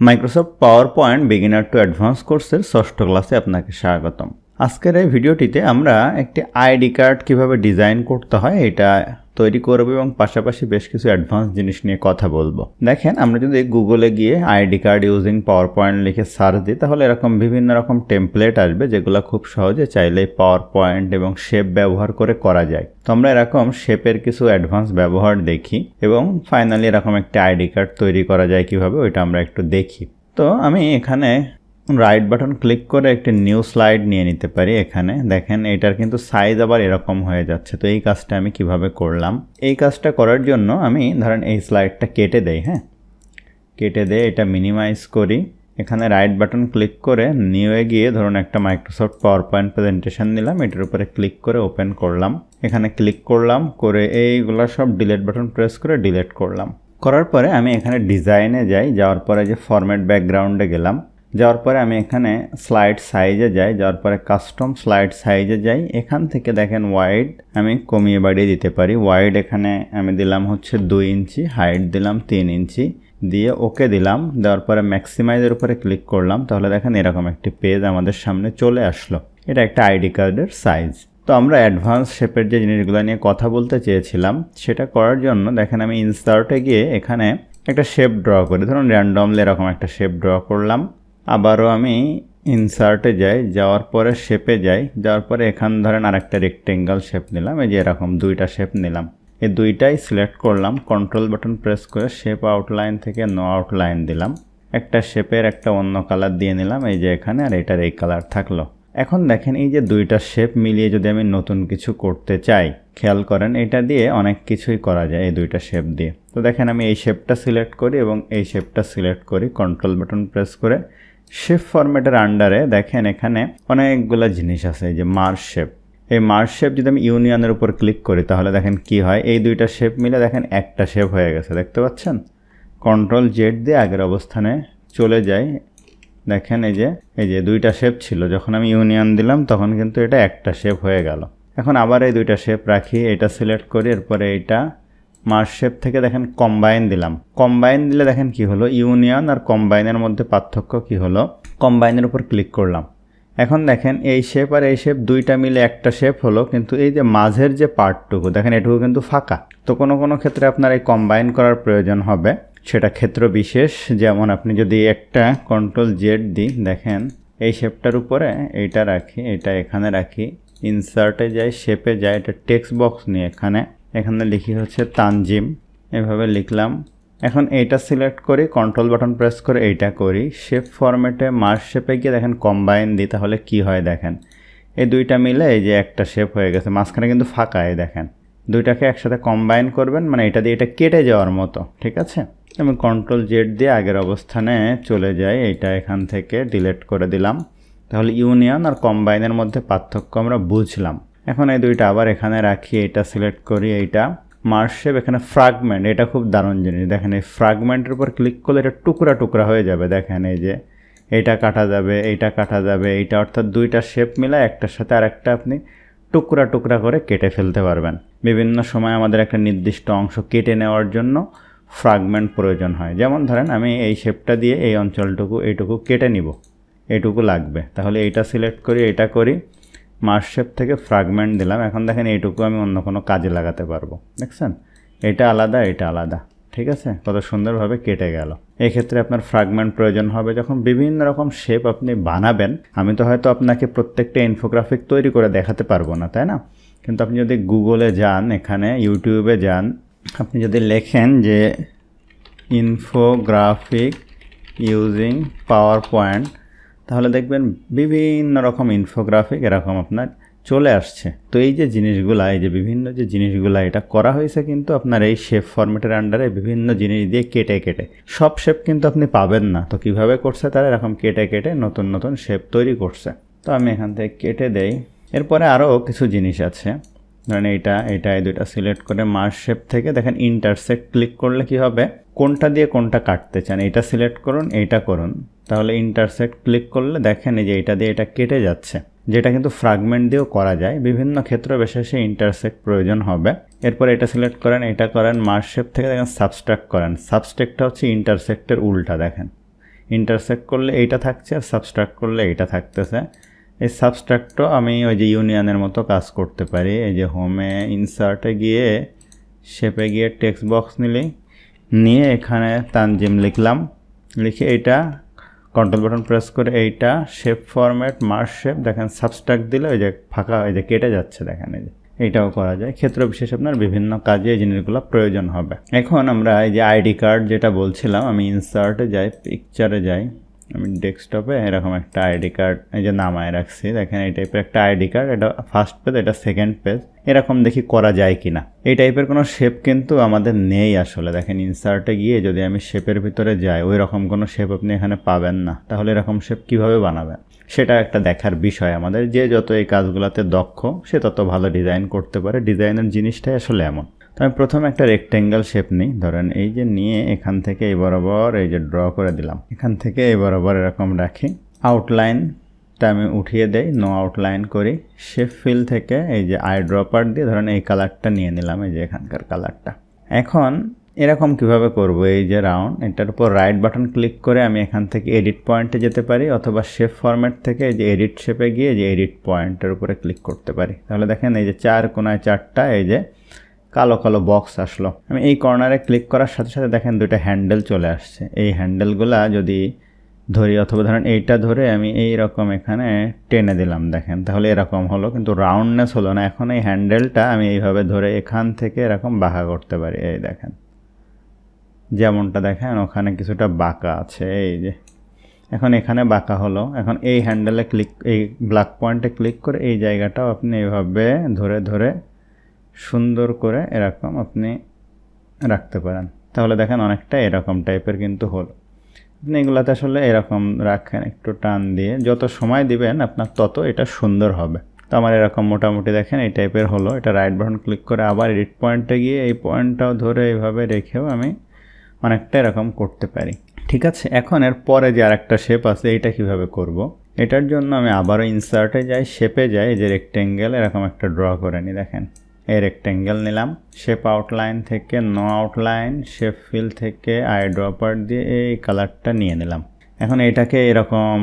Microsoft PowerPoint beginner to advance কোর্সের ষষ্ঠ ক্লাসে আপনাকে স্বাগতম। আজকের এই ভিডিওটিতে আমরা একটি আইডি কার্ড কীভাবে ডিজাইন করতে হয় এটা তৈরি করব এবং পাশাপাশি বেশ কিছু অ্যাডভান্স জিনিস নিয়ে কথা বলব। দেখেন, আমরা যদি গুগলে গিয়ে ID card using PowerPoint লিখে সার্চ দিই, তাহলে এরকম বিভিন্ন রকম টেমপ্লেট আসবে যেগুলো খুব সহজে চাইলে পাওয়ার পয়েন্ট এবং শেপ ব্যবহার করে করা যায়। তো আমরা এরকম শেপের কিছু অ্যাডভান্স ব্যবহার দেখি এবং ফাইনালি এরকম একটা আইডি কার্ড তৈরি করা যায় কীভাবে, ওইটা আমরা একটু দেখি। তো আমি এখানে রাইট বাটন ক্লিক করে একটি নিউ স্লাইড নিয়ে নিতে পারি এখানে। দেখেন এটার কিন্তু সাইজ আবার এরকম হয়ে যাচ্ছে। তো এই কাজটা আমি কীভাবে করলাম? এই কাজটা করার জন্য আমি ধরেন এই স্লাইডটা কেটে দেই হ্যাঁ? কেটে দিয়ে এটা মিনিমাইজ করি। এখানে রাইট বাটন ক্লিক করে নিউয়ে গিয়ে ধরুন একটা মাইক্রোসফট পাওয়ার পয়েন্ট প্রেজেন্টেশন নিলাম। এটার উপরে ক্লিক করে ওপেন করলাম। এখানে ক্লিক করলাম, করে এইগুলো সব ডিলেট বাটন প্রেস করে ডিলেট করলাম। করার পরে আমি এখানে ডিজাইনে যাই। যাওয়ার পরে যে ফরম্যাট ব্যাকগ্রাউন্ডে গেলাম। যাওয়ার পরে আমি এখানে স্লাইড সাইজে যাই, যাওয়ার পরে কাস্টম স্লাইড সাইজে যাই, এখান থেকে দেখেন ওয়াইড আমি কমিয়ে বাড়িয়ে দিতে পারি। ওয়াইড এখানে আমি দিলাম হচ্ছে দুই ইঞ্চি হাইট দিলাম তিন ইঞ্চি, দিয়ে ওকে দিলাম। দেওয়ার পরে ম্যাক্সিমাইজের উপরে ক্লিক করলাম, তাহলে দেখেন এরকম একটি পেজ আমাদের সামনে চলে আসলো। এটা একটা আইডি কার্ডের সাইজ তো আমরা অ্যাডভান্স শেপের যে জিনিসগুলো নিয়ে কথা বলতে চেয়েছিলাম, সেটা করার জন্য দেখেন আমি ইনসার্টে গিয়ে এখানে একটা শেপ ড্র করি। ধরুন র্যান্ডমলি এরকম একটা শেপ ড্র করলাম। আবারও আমি ইনসার্টে যাই, যাওয়ার পরে শেপে যাই, যাওয়ার পরে এখান ধরেন আরেকটা রেক্টেঙ্গেল শেপ নিলাম, এই যে এরকম দুইটা শেপ নিলাম। এই দুইটাই সিলেক্ট করলাম কন্ট্রোল বাটন প্রেস করে শেপ আউটলাইন থেকে নো আউটলাইন দিলাম। একটা শেপের একটা অন্য কালার দিয়ে নিলাম, এই যে এখানে, আর এটার এই কালার থাকল। এখন দেখেন এই যে দুইটা শেপ মিলিয়ে যদি আমি নতুন কিছু করতে চাই, খেয়াল করেন এটা দিয়ে অনেক কিছুই করা যায় এই দুইটা শেপ দিয়ে। তো দেখেন আমি এই শেপটা সিলেক্ট করি এবং এই শেপটা সিলেক্ট করি কন্ট্রোল বাটন প্রেস করে শেপ ফরম্যাটের আন্ডারে দেখেন এখানে অনেকগুলো জিনিস আছে যে মার্স শেপ। এই মার্স শেপ যদি আমি ইউনিয়নের উপর ক্লিক করি, তাহলে দেখেন কি হয়? এই দুইটা শেপ মিলে দেখেন একটা শেপ হয়ে গেছে, দেখতে পাচ্ছেন? কন্ট্রোল জেড দিয়ে আগের অবস্থানে চলে যায় দেখেন এই যে এই যে দুইটা শেপ ছিল, যখন আমি ইউনিয়ন দিলাম, তখন কিন্তু এটা একটা শেপ হয়ে গেল। এখন আবার এই দুইটা শেপ রাখি, এটা সিলেক্ট করি, এরপরে এইটা মার্স শেপ থেকে দেখেন কম্বাইন দিলাম। কম্বাইন দিলে দেখেন কি হলো? ইউনিয়ন আর কম্বাইনের মধ্যে পার্থক্য কি হলো? কম্বাইনের উপর ক্লিক করলাম। এখন দেখেন এই শেপ আর এই শেপ দুইটা মিলে একটা শেপ হলো, কিন্তু এই যে মাঝের যে পার্টটুকু দেখেন এটুকু কিন্তু ফাঁকা। তো কোনো কোনো ক্ষেত্রে আপনার এই কম্বাইন করার প্রয়োজন হবে। সেটা ক্ষেত্র বিশেষ, যেমন আপনি যদি একটা কন্ট্রোল জেড দিই, দেখেন এই শেপটার উপরে এইটা রাখি এটা এখানে রাখি ইনসার্টে যাই শেপে যাই, এটা টেক্সট বক্স নিয়ে এখানে এখানে লিখি হচ্ছে তানজিম, এভাবে লিখলাম। এখন এইটা সিলেক্ট করি কন্ট্রোল বাটন প্রেস করে এইটা করি। শেপ ফরম্যাটে মার্স শেপে গিয়ে দেখেন কম্বাইন দিই, তাহলে কি হয় দেখেন। এই দুইটা মিলে এই যে একটা শেপ হয়ে গেছে, মাঝখানে কিন্তু ফাঁকা এই দেখেন। দুইটাকে একসাথে কম্বাইন করবেন মানে এটা দিয়ে এটা কেটে যাওয়ার মতো, ঠিক আছে? আমি কন্ট্রোল জেড দিয়ে আগের অবস্থানে চলে যাই, এইটা এখান থেকে ডিলেট করে দিলাম। তাহলে ইউনিয়ন আর কম্বাইনের মধ্যে পার্থক্য আমরা বুঝলাম। এখন এই দুইটা আবার এখানে রাখি এটা সিলেক্ট করি, এইটা। মার্শেপ এখানে ফ্রাগমেন্ট এটা খুব দারুণ জিনিস। দেখেন এই ফ্রাগমেন্টের উপর ক্লিক করলে এটা টুকরা টুকরা হয়ে যাবে। দেখেন এই যে, এইটা কাটা যাবে, এইটা কাটা যাবে, এইটা অর্থাৎ দুইটা শেপ মিলে একটার সাথে আরেকটা আপনি টুকরা টুকরা করে কেটে ফেলতে পারবেন। বিভিন্ন সময় আমাদের একটা নির্দিষ্ট অংশ কেটে নেওয়ার জন্য ফ্রাগমেন্ট প্রয়োজন হয়। যেমন ধরেন আমি এই শেপটা দিয়ে এই অঞ্চলটুকু, এইটুকু কেটে নিব। এইটুকু লাগবে। তাহলে এইটা সিলেক্ট করি এটা করি। মার্স শেপ থেকে ফ্রাগমেন্ট দিলাম। এখন দেখেন এইটুকু আমি অন্য কোনো কাজে লাগাতে পারব। দেখছেন? এটা আলাদা এটা আলাদা। ঠিক আছে? কত সুন্দরভাবে কেটে গেল। এক্ষেত্রে আপনার ফ্রাগমেন্ট প্রয়োজন হবে যখন বিভিন্ন রকম শেপ আপনি বানাবেন। আমি তো হয়তো আপনাকে প্রত্যেকটা ইনফোগ্রাফিক তৈরি করে দেখাতে পারব না, তাই না? কিন্তু আপনি যদি গুগলে যান, এখানে ইউটিউবে যান, আপনি যদি লেখেন যে ইনফোগ্রাফিক ইউজিং পাওয়ার পয়েন্ট তাহলে দেখবেন বিভিন্ন রকম ইনফোগ্রাফিক এরকম আপনার চলে আসছে। তো এই যে জিনিসগুলা, এই যে বিভিন্ন যে জিনিসগুলা এটা করা হয়েছে কিন্তু আপনার এই শেপ ফরম্যাটের আন্ডারে বিভিন্ন জিনিস দিয়ে কেটে কেটে। সব শেপ কিন্তু আপনি পাবেন না। তো কীভাবে করছে তারা? এরকম কেটে কেটে নতুন নতুন শেপ তৈরি করছে। তো আমি এখান থেকে কেটে দেই। এরপরে আরও কিছু জিনিস আছে। ধরেন এইটা এইটা, এই দুইটা সিলেক্ট করে মার্স শেপ থেকে দেখেন ইন্টারসেক্ট ক্লিক করলে কি হবে? কোনটা দিয়ে কোনটা কাটতে চান? এইটা সিলেক্ট করুন, এইটা করুন। তাহলে ইন্টারসেক্ট ক্লিক করলে দেখেন যে এটা দিয়ে এটা কেটে যাচ্ছে। যেটা কিন্তু ফ্রাগমেন্ট দিয়েও করা যায়। বিভিন্ন ক্ষেত্র বিশেষে ইন্টারসেক্ট প্রয়োজন হবে। এরপর এটা সিলেক্ট করেন, এটা করেন মার্স শেপ থেকে দেখেন সাবস্ট্রাক্ট করেন। সাবস্ট্রাক্টটা হচ্ছে ইন্টারসেক্টের উল্টা, দেখেন। ইন্টারসেক্ট করলে এইটা থাকছে আর সাবস্ট্রাক্ট করলে এইটা থাকতেছে। এই সাবস্ট্রাক্টও আমি ওই যে ইউনিয়নের মতো কাজ করতে পারি। এই যে হোমে ইনসার্টে গিয়ে শেপে গিয়ে টেক্সট বক্স নিলেই, নিয়ে এখানে তানজিম লিখলাম। লিখে এইটা কন্ট্রোল বাটন প্রেস করে এইটা শেপ ফরম্যাট মার্স শেপ দেখেন সাবস্ট্রাক দিলে ওই যে ফাঁকা, ওই যে কেটে যাচ্ছে, দেখেন এই যে। এইটাও করা যায়। ক্ষেত্র বিশেষ আপনার বিভিন্ন কাজে এই জিনিসগুলো প্রয়োজন হবে। এখন আমরা এই যে আইডি কার্ড যেটা বলছিলাম, আমি ইনসার্টে যাই পিকচারে যাই। আমি ডেস্কটপে এরকম একটা আইডি কার্ড এই যে নামায় রাখছি, দেখেন এই টাইপের একটা আইডি কার্ড এটা ফার্স্ট পেজ এটা সেকেন্ড পেজ এরকম দেখি করা যায় কি না এই টাইপের কোনো শেপ কিন্তু আমাদের নেই আসলে। দেখেন ইনসার্টে গিয়ে যদি আমি শেপের ভিতরে যাই ওই রকম কোনো শেপ আপনি এখানে পাবেন না। তাহলে এরকম শেপ কীভাবে বানাবেন? সেটা একটা দেখার বিষয় আমাদের। যে যত এই কাজগুলোতে দক্ষ, সে তত ভালো ডিজাইন করতে পারে। ডিজাইনের জিনিসটাই আসলে এমন। তো আমি প্রথমে একটা রেক্টেঙ্গেল শেপ নিই। ধরেন এই যে নিয়ে এখান থেকে এই বরাবর এই যে ড্র করে দিলাম। এখান থেকে এই বরাবর এরকম রাখি। আউটলাইনটা আমি উঠিয়ে দেই নো আউটলাইন করি। শেপ ফিল থেকে এই যে আই ড্রপার দিয়ে ধরেন এই কালারটা নিয়ে নিলাম, এই যে এখানকার কালারটা এখন এরকম কীভাবে করব? এই যে রাউন্ড এটার উপর রাইট বাটন ক্লিক করে আমি এখান থেকে এডিট পয়েন্টে যেতে পারি, অথবা শেপ ফরম্যাট থেকে এই যে এডিট শেপে গিয়ে যে এডিট পয়েন্টের উপরে ক্লিক করতে পারি। তাহলে দেখেন এই যে চার কোনায় চারটা, এই যে কালো কালো বক্স আসলো। আমি এই কর্নারে ক্লিক করার সাথে সাথে দেখেন দুইটা হ্যান্ডেল চলে আসছে। এই হ্যান্ডেলগুলা যদি ধরি অথবা ধরেন এইটা ধরে আমি এই রকম এখানে টেনে দিলাম দেখেন। তাহলে এরকম হলো, কিন্তু রাউন্ডনেস হলো না। এখন এই হ্যান্ডেলটা আমি এইভাবে ধরে এখান থেকে এরকম বাঁকা করতে পারি। এই দেখেন। যেমনটা দেখেন, ওখানে কিছুটা বাঁকা আছে। এই যে। এখন এখানে বাঁকা হলো। এখন এই হ্যান্ডেলে ক্লিক এই ব্ল্যাক পয়েন্টে ক্লিক করে এই জায়গাটাও আপনি এইভাবে ধরে ধরে সুন্দর করে এরকম আপনি রাখতে পারেন। তাহলে দেখেন অনেকটা এরকম টাইপের কিন্তু হলো। আপনি এগুলাতে আসলে এরকম রাখেন একটু টান দিয়ে। যত সময় দিবেন আপনার তত এটা সুন্দর হবে। তো আমার এরকম মোটামুটি দেখেন এই টাইপের হলো। এটা রাইট বাটন ক্লিক করে আবার এডিট পয়েন্টে গিয়ে এই পয়েন্টটাও ধরে এইভাবে রেখেও আমি অনেকটা এরকম করতে পারি। ঠিক আছে? এখন এর পরে যে আরেকটা শেপ আছে, এইটা কীভাবে করব। এটার জন্য আমি আবারও ইনসার্টে যাই শেপে যাই যে রেক্টেঙ্গেল এরকম একটা ড্র করে নিই দেখেন। এই রেক্টেঙ্গেল নিলাম। শেপ আউটলাইন থেকে নো আউটলাইন শেপ ফিল থেকে আই ড্রপার দিয়ে এই কালারটা নিয়ে নিলাম। এখন এটাকে এরকম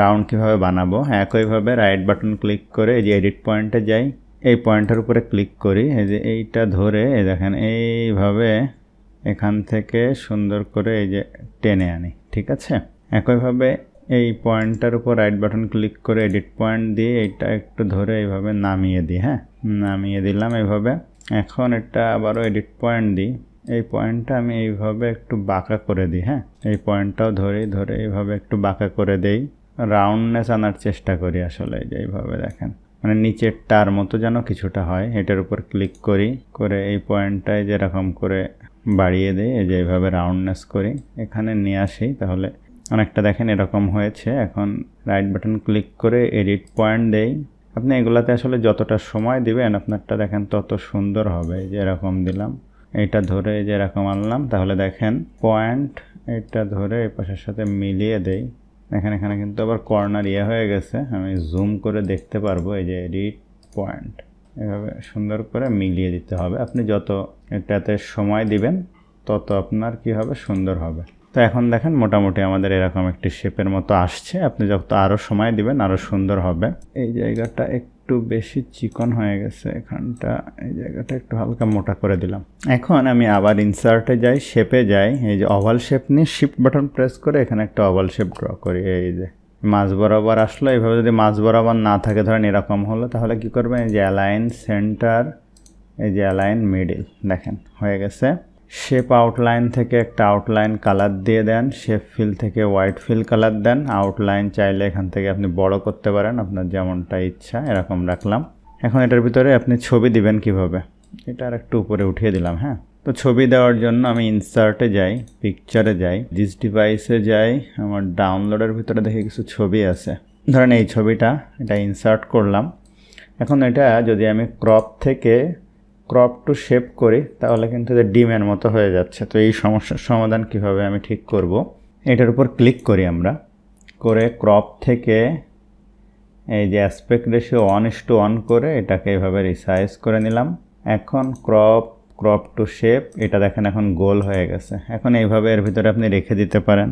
রাউন্ড কীভাবে বানাবো? একইভাবে রাইট বাটন ক্লিক করে এই যে এডিট পয়েন্টে যাই, এই পয়েন্টের উপরে ক্লিক করি। এই যে এইটা ধরে এই দেখেন, এইভাবে এখান থেকে সুন্দর করে এই যে টেনে আনি, ঠিক আছে? একইভাবে এই পয়েন্টটার উপর রাইট বাটন ক্লিক করে এডিট পয়েন্ট দিয়ে এটা একটু ধরে এইভাবে নামিয়ে দিই হ্যাঁ? নামিয়ে দিলাম এইভাবে এখন এটা আবারও এডিট পয়েন্ট দিই। এই পয়েন্টটা আমি এইভাবে একটু বাঁকা করে দিই হ্যাঁ? এই পয়েন্টটাও ধরেই, ধরে এইভাবে একটু বাঁকা করে দেই। রাউন্ডনেস আনার চেষ্টা করি আসলে যে এইভাবে দেখেন। মানে নিচের টার মতো যেন কিছুটা হয়, এটার উপর ক্লিক করি। করে এই পয়েন্টটায় যেরকম করে বাড়িয়ে দিই, এই যে এইভাবে রাউন্ডনেস করি। এখানে নিয়ে আসি, তাহলে অনেকটা দেখেন এরকম হয়েছে। এখন রাইট বাটন ক্লিক করে এডিট পয়েন্ট দেই। আপনি এগুলাতে আসলে যতটা সময় দিবেন, আপনারটা দেখেন তত সুন্দর হবে। যে এরকম দিলাম, এইটা ধরে যে এরকম আনলাম, তাহলে দেখেন পয়েন্ট এটা ধরে এই পাশের সাথে মিলিয়ে দেই। দেখেন এখানে কিন্তু আবার কর্নার ইয়ে হয়ে গেছে, আমি জুম করে দেখতে পারব এই যে এডিট পয়েন্ট এভাবে সুন্দর করে মিলিয়ে দিতে হবে। আপনি যত এটাতে সময় দিবেন, তত আপনার কি হবে? সুন্দর হবে। তো এখন দেখেন মোটামুটি আমাদের এরকম একটি শেপের মতো আসছে। আপনি যত আরও সময় দিবেন আরও সুন্দর হবে। এই জায়গাটা একটু বেশি চিকন হয়ে গেছে এখানটা। এই জায়গাটা একটু হালকা মোটা করে দিলাম। এখন আমি আবার ইনসার্টে যাই, শেপে যাই। এই যে ওভাল শেপ নিয়ে শিফট বাটন প্রেস করে এখানে একটা ওভাল শেপ ড্র করি। এই যে মাছ বরাবর আসলো। এইভাবে যদি মাছ বরাবর না থাকে, ধরেন এরকম হলো, তাহলে কি করবেন? এই যে অ্যালাইন সেন্টার এই যে অ্যালাইন মিডিল দেখেন, হয়ে গেছে। শেপ আউটলাইন থেকে একটা আউটলাইন কালার দিয়ে দেন শেপ ফিল থেকে হোয়াইট ফিল কালার দেন। আউটলাইন চাইলে এখান থেকে আপনি বড় করতে পারেন, আপনার যেমনটা ইচ্ছা এরকম রাখলাম। এখন এটার ভিতরে আপনি ছবি দিবেন কীভাবে? এটা আর একটু উপরে উঠিয়ে দিলাম হ্যাঁ? তো ছবি দেওয়ার জন্য আমি ইনসার্টে যাই পিকচারে যাই ডিস ডিভাইসে যাই, আমার ডাউনলোডের ভিতরে দেখে কিছু ছবি আছে। ধরেন এই ছবিটা, এটা ইনসার্ট করলাম। এখন এটা যদি আমি ক্রপ থেকে ক্রপ টু শেপ করি, তাহলে কিন্তু এটা ডিমের মতো হয়ে যাচ্ছে। তো এই সমস্যার সমাধান কীভাবে আমি ঠিক করব? এটার উপর ক্লিক করি আমরা। করে ক্রপ থেকে এই যে aspect ratio one is to one করে এটাকে এইভাবে রিসাইজ করে নিলাম। এখন ক্রপ ক্রপ টু শেপ এটা দেখেন এখন গোল হয়ে গেছে। এখন এইভাবে এর ভিতরে আপনি রেখে দিতে পারেন।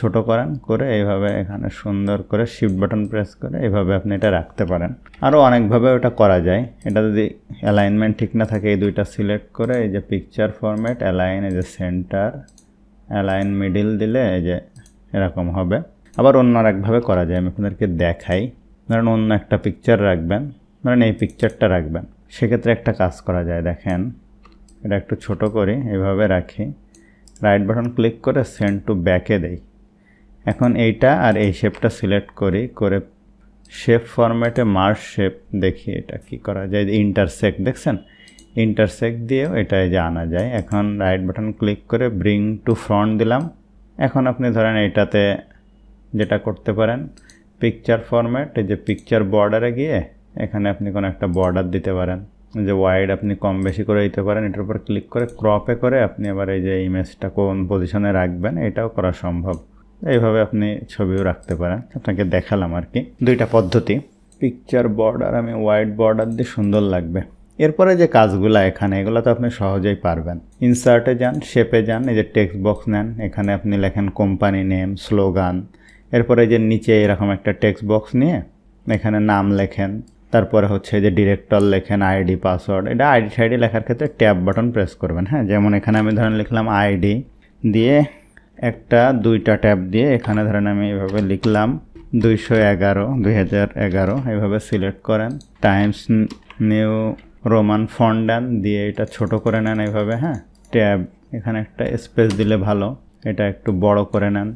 ছোট করেন, করে এইভাবে এখানে সুন্দর করে শিফট বাটন প্রেস করে এইভাবে আপনি এটা রাখতে পারেন। আরও অনেকভাবে ওটা করা যায়। এটা যদি অ্যালাইনমেন্ট ঠিক না থাকে, এই দুইটা সিলেক্ট করে এই যে পিকচার ফরম্যাট অ্যালাইন এই যে সেন্টার অ্যালাইন মিডিল দিলে এই যে এরকম হবে। আবার অন্য আরেকভাবে করা যায়, আমি আপনাদেরকে দেখাই। ধরেন অন্য একটা পিকচার রাখবেন, ধরেন এই পিকচারটা রাখবেন। সেক্ষেত্রে একটা কাজ করা যায়, দেখেন। এটা একটু ছোট করি এভাবে রাখি। রাইট বাটন ক্লিক করে সেন্ড টু ব্যাকে দেই। এখন এইটা আর এই শেপটা সিলেক্ট করি, করে শেপ ফরম্যাটে মার্স শেপ দেখি এটা কি করা যায়। ইন্টারসেক্ট দেখছেন? ইন্টারসেক্ট দিয়েও এটা যে আনা যায়। এখন রাইট বাটন ক্লিক করে ব্রিং টু ফ্রন্ট দিলাম। এখন আপনি ধরেন এইটাতে যেটা করতে পারেন পিকচার ফরম্যাট যে পিকচার বর্ডারে গিয়ে এখানে আপনি কোনো একটা বর্ডার দিতে পারেন। যে ওয়াইড আপনি কম বেশি করে দিতে পারেন, এটার উপর ক্লিক করে ক্রপে করে আপনি আবার এই যে ইমেজটা কোন পজিশনে রাখবেন, এটাও করা সম্ভব। এইভাবে আপনি ছবিও রাখতে পারেন। আপনাকে দেখালাম আর কি। দুইটা পদ্ধতি। পিকচার বর্ডার আমি হোয়াইট বর্ডার দিয়ে সুন্দর লাগবে। এরপরে যে কাজগুলো এখানে, এগুলো তো আপনি সহজেই পারবেন। ইনসার্টে যান শেপে যান, এই যে টেক্সট বক্স নেন, এখানে আপনি লেখেন কোম্পানি নেম স্লোগান এরপরে যে নিচে এরকম একটা টেক্সট বক্স নিয়ে এখানে নাম লেখেন। তারপরে হচ্ছে যে ডিরেক্টর লেখেন আইডি পাসওয়ার্ড এটা আইডি টাইডি লেখার ক্ষেত্রে ট্যাব বাটন প্রেস করবেন হ্যাঁ? যেমন এখানে আমি ধরেন লিখলাম আইডি দিয়ে একটা, দুইটা ট্যাব দিয়ে এখানে ধরেন আমি এভাবে লিখলাম, দুইশো এগারো, দুই হাজার এগারো, এভাবে সিলেক্ট করেন। টাইমস নিউ রোমান ফন্ডান দিয়ে এটা ছোট করে নেন এইভাবে হ্যাঁ? ট্যাব, এখানে একটা স্পেস দিলে ভালো, এটা একটু বড় করে নেন।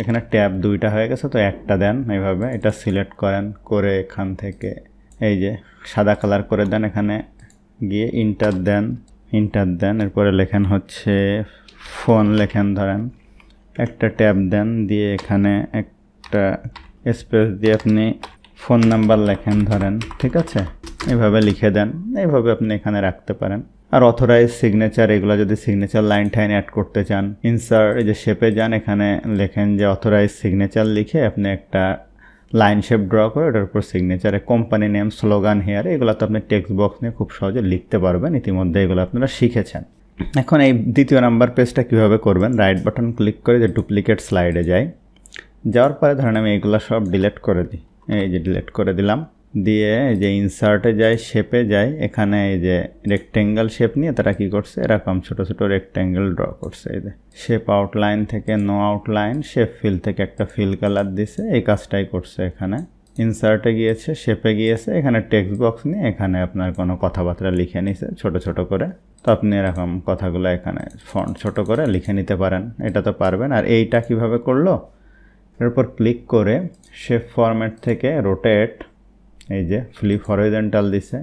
এখানে ট্যাব দুইটা হয়ে গেছে, তো একটা দেন এইভাবে এটা সিলেক্ট করেন, করে এখান থেকে এই যে সাদা কালার করে দেন এখানে, গিয়ে ইন্টার দেন ইন্টার দেন, এরপরে লেখেন হচ্ছে, ফোন লেখেন ধরেন। একটা ট্যাব দেন, দিয়ে এখানে একটা স্পেস দিয়ে আপনি ফোন নাম্বার লেখেন ধরেন, ঠিক আছে? এভাবে লিখে দেন এইভাবে আপনি এখানে রাখতে পারেন। আর অথরাইজ সিগনেচার এগুলো যদি সিগনেচার লাইন টাইন অ্যাড করতে চান ইনসার্ট এই যে শেপে যান, এখানে লেখেন যে অথরাইজ সিগনেচার লিখে আপনি একটা লাইন শেপ ড্র করে ওটার উপর সিগনেচারে কোম্পানি নেম স্লোগান হেয়ার এগুলো তো আপনি টেক্সট বক্স নিয়ে খুব সহজে লিখতে পারবেন। ইতিমধ্যে এগুলো আপনারা শিখেছেন। এখন এই দ্বিতীয় নাম্বার পেজটা কীভাবে করবেন? রাইট বাটন ক্লিক করে যে ডুপ্লিকেট স্লাইডে যাই। যাওয়ার পরে ধরেন আমি এগুলো সব ডিলেট করে দিই। এই যে ডিলেট করে দিলাম। দিয়ে এই যে ইনসার্টে যাই শেপে যাই, এখানে এই যে রেক্টেঙ্গেল শেপ নিয়ে তারা কি করছে? এরকম ছোটো ছোটো রেক্টেঙ্গেল ড্র করছে। এই যে শেপ আউটলাইন থেকে নো আউটলাইন শেপ ফিল থেকে একটা ফিল কালার দিছে। এই কাজটাই করছে এখানে। ইনসার্টে গিয়েছে শেপে গিয়েছে, এখানে টেক্সট বক্স নিয়ে এখানে আপনার কোনো কথাবার্তা লিখে নিছে, ছোট ছোট করে। তো আপনি এরকম কথাগুলো এখানে ফন্ট ছোট করে লিখে নিতে পারেন, এটা তো পারবেন। আর এইটা কীভাবে করল? এরপর ক্লিক করে শেপ ফরম্যাট থেকে রোটেট এই যে ফ্লিপ হরিজেন্টাল দিছে,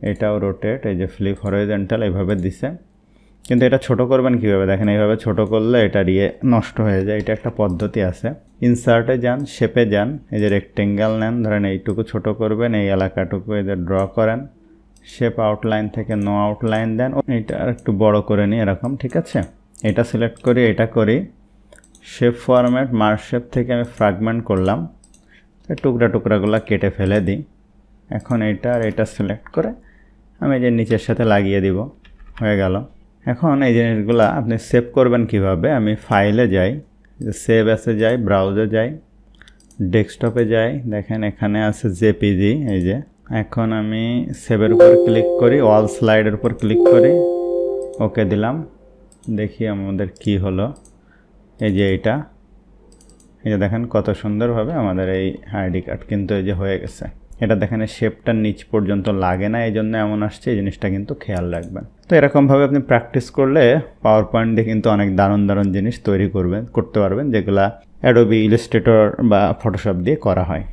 এটাও রোটেট এই যে ফ্লিপ হরিজেন্টাল এইভাবে দিছে। কিন্তু এটা ছোট করবেন কীভাবে? দেখেন এইভাবে ছোট করলে এটা ইয়ে নষ্ট হয়ে যায়। এটা একটা পদ্ধতি আছে। ইনসার্টে যান শেপে যান, এই যে রেক্টেঙ্গেল নেন, ধরেন এইটুকু ছোট করবেন, এই এলাকাটুকু এই যে ড্র করেন শেপ আউটলাইন থেকে নো আউটলাইন দেন, এটা একটু বড় করে নিই এরকম, ঠিক আছে? এটা সিলেক্ট করি, এটা করি। শেপ ফরম্যাট মার্ক শেপ থেকে আমি ফ্রাগমেন্ট করলাম। টুকরা টুকরাগুলো কেটে ফেলে দিই। এখন এটা আর এটা সিলেক্ট করে আমি যে নিচের সাথে লাগিয়ে দিব। হয়ে গেল। এখন এই জিনিসগুলো আপনি সেভ করবেন কীভাবে? আমি ফাইলে যাই সেভ অ্যাসে যাই ব্রাউজে যাই ডেস্কটপে যাই, দেখেন এখানে আছে জেপিজি এই যে। এখন আমি সেভের উপর ক্লিক করি অল স্লাইডের উপর ক্লিক করি ওকে দিলাম। দেখি আমাদের কি হলো। এই যে এইটা। এই যে দেখেন কত সুন্দরভাবে আমাদের এই আইডি কার্ড কিন্তু এই যে হয়ে গেছে। এটা দেখেন শেপটার নিচ পর্যন্ত লাগে না এই জন্য এমন আসছে, এই জিনিসটা কিন্তু খেয়াল রাখবেন। তো এরকমভাবে আপনি প্র্যাকটিস করলে পাওয়ার পয়েন্ট দিয়ে কিন্তু অনেক দারুণ দারুণ জিনিস তৈরি করবেন, করতে পারবেন, যেগুলা অ্যাডোবি ইলাস্ট্রেটর বা ফটোশপ দিয়ে করা হয়।